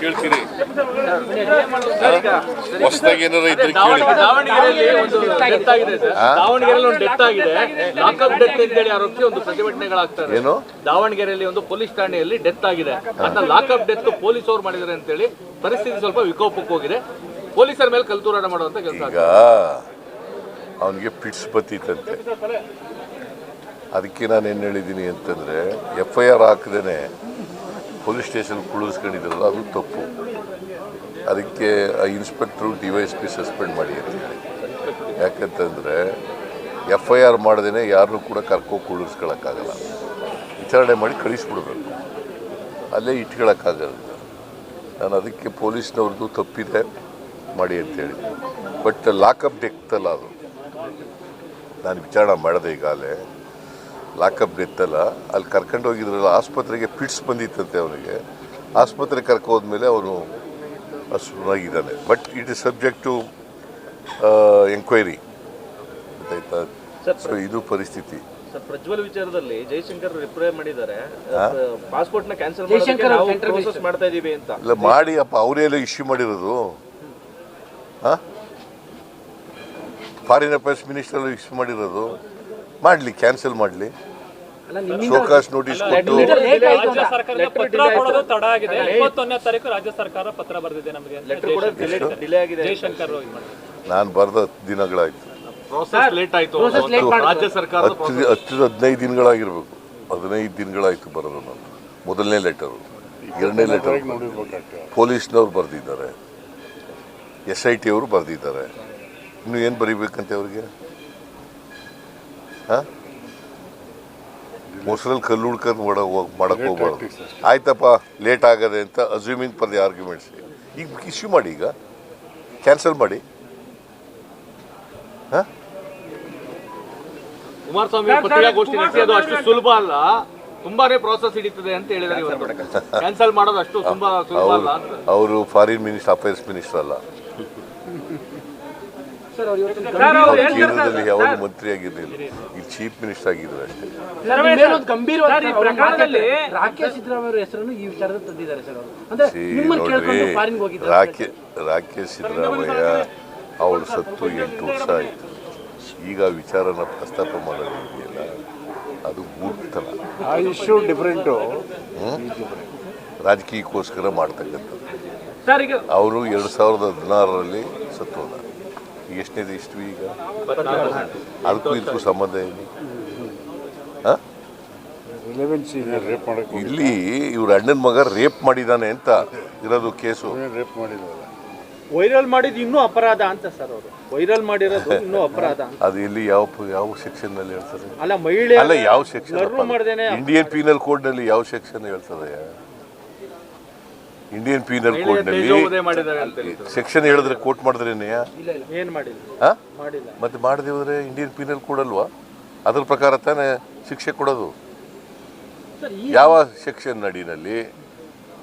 ಕೇಳ್ತೀರಿ ಹೊಸದಾಗಿ ಏನಾರ ಇದ್ರೆ ಕೇಳಿ. ದಾವಣಗೆರೆಯಲ್ಲಿ ಒಂದು ಡೆತ್ ಆಗಿದೆ. ಸರ್ ದಾವಣಗೆರೆಯಲ್ಲಿ ಒಂದು ಡೆತ್ ಆಗಿದೆ. ಲಾಕಪ್ ಡೆತ್ ಅಂತೇಳಿ ಆರೋಪಿಸಿ ಒಂದು ಪ್ರತಿಭಟನೆಗಳಾಗ್ತಾರೆ. ಏನು? ದಾವಣಗೆರೆಯಲ್ಲಿ ಒಂದು ಪೊಲೀಸ್ ಠಾಣೆಯಲ್ಲಿ ಡೆತ್ ಆಗಿದೆ. ಅದನ್ನ ಲಾಕಪ್ ಡೆತ್ ಪೊಲೀಸ್ ಅವ್ರು ಮಾಡಿದ್ದಾರೆ ಅಂತೇಳಿ ಪರಿಸ್ಥಿತಿ ಸ್ವಲ್ಪ ವಿಕೋಪಕ್ಕೆ ಹೋಗಿದೆ. ಪೊಲೀಸರ ಮೇಲೆ ಕಲ್ತೂರಾಟ ಮಾಡುವಂತ ಕೆಲಸ ಈಗ ಅವನಿಗೆ ಪಿಟ್ಸ್ ಬತ್ತಿತ್ತಂತೆ ಅದಕ್ಕೆ ನಾನು ಏನು ಹೇಳಿದ್ದೀನಿ ಅಂತಂದರೆ ಎಫ್ ಐ ಆರ್ ಹಾಕದೇನೆ ಪೊಲೀಸ್ ಸ್ಟೇಷನ್ ಕುಳಿಸ್ಕೊಂಡಿದ್ರಲ್ಲ ಅದು ತಪ್ಪು. ಅದಕ್ಕೆ ಆ inspector, D Y S P suspend ಮಾಡಿ ಅಂತ ಹೇಳಿ. ಯಾಕಂತಂದರೆ ಎಫ್ ಐ ಆರ್ ಮಾಡದೇ ಯಾರನ್ನು ಕೂಡ ಕರ್ಕೊ ಕುಳಿಸ್ಕೊಳಕ್ಕಾಗಲ್ಲ. ವಿಚಾರಣೆ ಮಾಡಿ ಕಳಿಸ್ಬಿಡ್ಬೇಕು. ಅಲ್ಲೇ ಇಟ್ಕೊಳಕ್ಕಾಗಲ್ಲ. ನಾನು ಅದಕ್ಕೆ ಪೊಲೀಸ್ನವ್ರದ್ದು ತಪ್ಪಿದೆ ಮಾಡಿ ಅಂತೇಳಿ ಬಟ್ ಲಾಕಪ್ ಡೆಕ್ತಲ್ಲ ಅದು. ನಾನು ವಿಚಾರಣೆ ಮಾಡಿದೆ ಈಗಾಗಲೇ. ಲಾಕಪ್ ಡೆತ್ತಲ್ಲ ಅಲ್ಲಿ ಕರ್ಕೊಂಡು ಹೋಗಿದ್ರಲ್ಲ ಆಸ್ಪತ್ರೆಗೆ ಫಿಟ್ಸ್ ಬಂದಿತ್ತಂತೆ ಅವನಿಗೆ. ಆಸ್ಪತ್ರೆಗೆ ಕರ್ಕೊ ಹೋದ್ಮೇಲೆ ಅವನು ಸುನಾಗಿದ್ದಾನೆ but it is subject to enquiry ಗೊತ್ತಾಯ್ತಾ? ಸೊ ಇದು ಪರಿಸ್ಥಿತಿ. ಸರ್ ಪ್ರಜ್ವಲ್ ವಿಚಾರದಲ್ಲಿ ಜೈಶಂಕರ್ ರಿಪ್ಲೈ ಮಾಡಿದ್ದಾರೆ? ಪಾಸ್ಪೋರ್ಟ್ನ ಕ್ಯಾನ್ಸಲ್ ಮಾಡ್ತಾ ಇದೀವಿ ಅಂತ. ಇಲ್ಲ ಮಾಡಿ ಅಪ್ಪ ಅವರೆಲ್ಲ ಇಶ್ಯೂ ಮಾಡಿರೋದು. ಹಾಂ ಫಾರಿನ್ ಅಫೇರ್ಸ್ ಮಿನಿಸ್ಟರ್ ಇಶ್ಯೂ ಮಾಡಿರೋದು. ಮಾಡಲಿ ಕ್ಯಾನ್ಸಲ್ ಮಾಡಲಿ. ಶೋಕಾಸ್ ನೋಟಿಸ್ ಕೊಟ್ಟು ರಾಜ್ಯ ಪತ್ರ ಕೊಡೋದು ತಡ ಆಗಿದೆ. ಇಪ್ಪತ್ತೊಂದನೇ ತಾರೀಕು ರಾಜ್ಯ ಸರ್ಕಾರ ಪತ್ರ ಬರೆದಿದೆ ನಮಗೆ. ಅಂತ ಲೆಟರ್ ಕೂಡ ಡಿಲೇ ಆಗಿದೆ. ಜೈಶಂಕರ್ ಇದು ಮಾಡಿದ್ರು. ನಾನು ಬರೆದ ದಿನಗಳಾಯ್ತು. ಪ್ರೋಸೆಸ್ ಲೇಟ್ ಆಯ್ತು. Process late ಮಾಡಿದ್ರು. ರಾಜ್ಯ ಸರ್ಕಾರದ ಹತ್ತು ಹತ್ತು ಹದಿನೈದು ದಿನಗಳಾಗಿರ್ಬೇಕು. ಹದಿನೈದು ದಿನಗಳಾಯ್ತು ಬರೋದು ನಾನು. ಮೊದಲನೇ ಲೆಟರು ಎರಡನೇ ಲೆಟರ್ ಪೊಲೀಸ್ನವ್ರು ಬರೆದಿದ್ದಾರೆ. ಎಸ್ ಐ ಟಿ ಅವರು ಬರೆದಿದ್ದಾರೆ. ಇನ್ನು ಏನು ಬರೀಬೇಕಂತೆ ಅವ್ರಿಗೆ? ಹಾಂ? ಮೊಸರಲ್ಲಿ ಕಲ್ಲು ಹುಡ್ಕೊಂಡು ಮಾಡ ಮಾಡಕ್ಕೆ ಹೋಗ್ಬಾರ್ದು. ಆಯ್ತಪ್ಪ ಲೇಟ್ ಆಗದೆ ಅಂತ ಅಸ್ಯೂಮಿಂಗ್ ಪರ್ ದಿ ಆರ್ಗ್ಯುಮೆಂಟ್ಸ್ ಈಗ ಇಶ್ಯೂ ಮಾಡಿ ಈಗ. ಕ್ಯಾನ್ಸಲ್ ಮಾಡಿ. ಹಾಂ? ಕುಮಾರಸ್ವಾಮಿ ಪತ್ರಿಕಾಗೋಷ್ಠಿ ನಡೆಸಿ ಅಷ್ಟು ಸುಲಭ ಅಲ್ಲ. ತುಂಬಾನೇ ಪ್ರಾಸೆಸ್ ಹಿಡಿತದೆ ಅಂತ ಹೇಳಿದ್ದಾರೆ ಕ್ಯಾನ್ಸಲ್ ಮಾಡೋದು ಅಷ್ಟು ತುಂಬಾ ಸುಲಭ ಅಲ್ಲ ಅವರು ಫಾರಿನ್ ಮಿನಿಸ್ಟರ್ ಅಫೇರ್ಸ್ ಮಿನಿಸ್ಟರ್ ಅಲ್ಲ. ಸರ್ ಅವ್ರು ಇವತ್ತು ಅವ್ರು ಕೇಂದ್ರದಲ್ಲಿ ಯಾವಾಗ ಮಂತ್ರಿ ಆಗಿರಲಿಲ್ಲ? ಇಲ್ಲಿ ಚೀಫ್ ಮಿನಿಸ್ಟರ್ ಆಗಿದ್ರು ಅಷ್ಟೇ. ರಾಕೇಶ್ ಸಿದ್ದರಾಮಯ್ಯ ಅವರ ಸತ್ತು ಎಂಟು ವರ್ಷ ಆಯಿತು. ಈಗ ವಿಚಾರನ ಪ್ರಸ್ತಾಪ ಮಾಡೋದು ಇದೆಯಲ್ಲ ಅದು ಮೂರ್ತನ ಇಶ್ಯೂ ಡಿಫ್ರೆಂಟು ರಾಜಕೀಯಕ್ಕೋಸ್ಕರ ಮಾಡ್ತಕ್ಕಂಥದ್ದು. ಸರ್ ಈಗ ಅವರು ಎರಡು ಸಾವಿರದ ಹದಿನಾರರಲ್ಲಿ ಸತ್ತು ಈಗ ಎಷ್ಟನೇದು ಇಷ್ಟು ಈಗ. ಅದಕ್ಕೂ ಇದಕ್ಕೂ ಸಂಬಂಧ ಏನು ಇಲ್ಲಿ ಇವ್ರ ಅಣ್ಣನ ಮಗ ರೇಪ್ ಮಾಡಿದಾನೆ ಅಂತ ಇರೋದು ಕೇಸು. ರೇಪ್ ಮಾಡಿದ್ವಲ್ಲ ವೈರಲ್ ಮಾಡಿದ ಇನ್ನೂ ಅಪರಾಧ ಅಂತ ಸರ್ ಅವರು. ವೈರಲ್ ಮಾಡಿರೋದು ಇನ್ನೂ ಅಪರಾಧ ಅಂತ. ಅದು ಇಲ್ಲಿ ಯಾವ ಪ- ಯಾವ ಸೆಕ್ಷನ್ನಲ್ಲಿ ಹೇಳ್ತಾರೆ? ಅಲ್ಲ ಮಹಿಳೆ ಅಲ್ಲ ಯಾವ ಸೆಕ್ಷನ್ ಇಂಡಿಯನ್ ಪೀನಲ್ ಕೋಡ್ನಲ್ಲಿ ಯಾವ ಸೆಕ್ಷನ್ ಹೇಳ್ತದೆ ಇಂಡಿಯನ್ ಪೀನಲ್ ಕೋಡ್ನಲ್ಲಿ ತೇಜೋವಧೆ ಮಾಡಿದ್ದಾರೆ ಅಂತ ಹೇಳಿದ್ರು. ಸೆಕ್ಷನ್ ಹೇಳಿದ್ರೆ ಕೋಟ್ ಮಾಡಿದ್ರೇನೆಯ ಮತ್ತೆ ಮಾಡದೆ ಹೋದ್ರೆ ಇಂಡಿಯನ್ ಪೀನಲ್ ಕೋಡ್ ಅಲ್ವಾ? ಅದ್ರ ಪ್ರಕಾರ ತಾನೇ ಶಿಕ್ಷೆ ಕೊಡೋದು. ಯಾವ ಸೆಕ್ಷನ್ ನಡಿನಲ್ಲಿ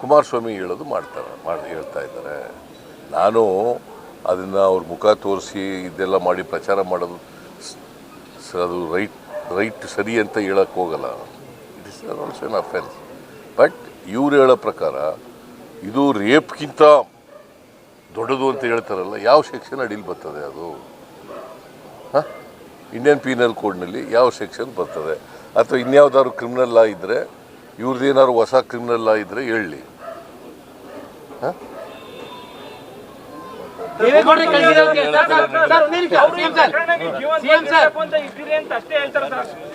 ಕುಮಾರಸ್ವಾಮಿ ಹೇಳೋದು ಮಾಡ್ತಾರೆ ಮಾಡಿ ಹೇಳ್ತಾ ಇದ್ದಾರೆ. ನಾನು ಅದನ್ನು ಅವ್ರ ಮುಖ ತೋರಿಸಿ ಇದೆಲ್ಲ ಮಾಡಿ ಪ್ರಚಾರ ಮಾಡೋದು ಅದು ರೈಟ್ ರೈಟ್ ಸರಿ ಅಂತ ಹೇಳಕ್ಕೆ ಹೋಗಲ್ಲ. It is also an offence but ಇವ್ರು ಹೇಳೋ ಪ್ರಕಾರ ಇದು ರೇಪ್ಗಿಂತ ದೊಡ್ಡದು ಅಂತ ಹೇಳ್ತಾರಲ್ಲ ಯಾವ ಸೆಕ್ಷನ್ ಅಡಿಲಿ ಬರ್ತದೆ ಅದು ಹಾಂ ಇಂಡಿಯನ್ ಪೀನಲ್ ಕೋಡ್ನಲ್ಲಿ ಯಾವ ಸೆಕ್ಷನ್ ಬರ್ತದೆ ಅಥವಾ ಇನ್ಯಾವುದಾದ್ರು ಕ್ರಿಮಿನಲ್ ಲಾ ಇದ್ದರೆ ಇವ್ರದ್ದೇನಾದ್ರು ಹೊಸ ಕ್ರಿಮಿನಲ್ ಲಾ ಇದ್ದರೆ ಹೇಳಿ ಹಾಂ ಅಷ್ಟೇ ಹೇಳ್ತಾರೆ ಸರ್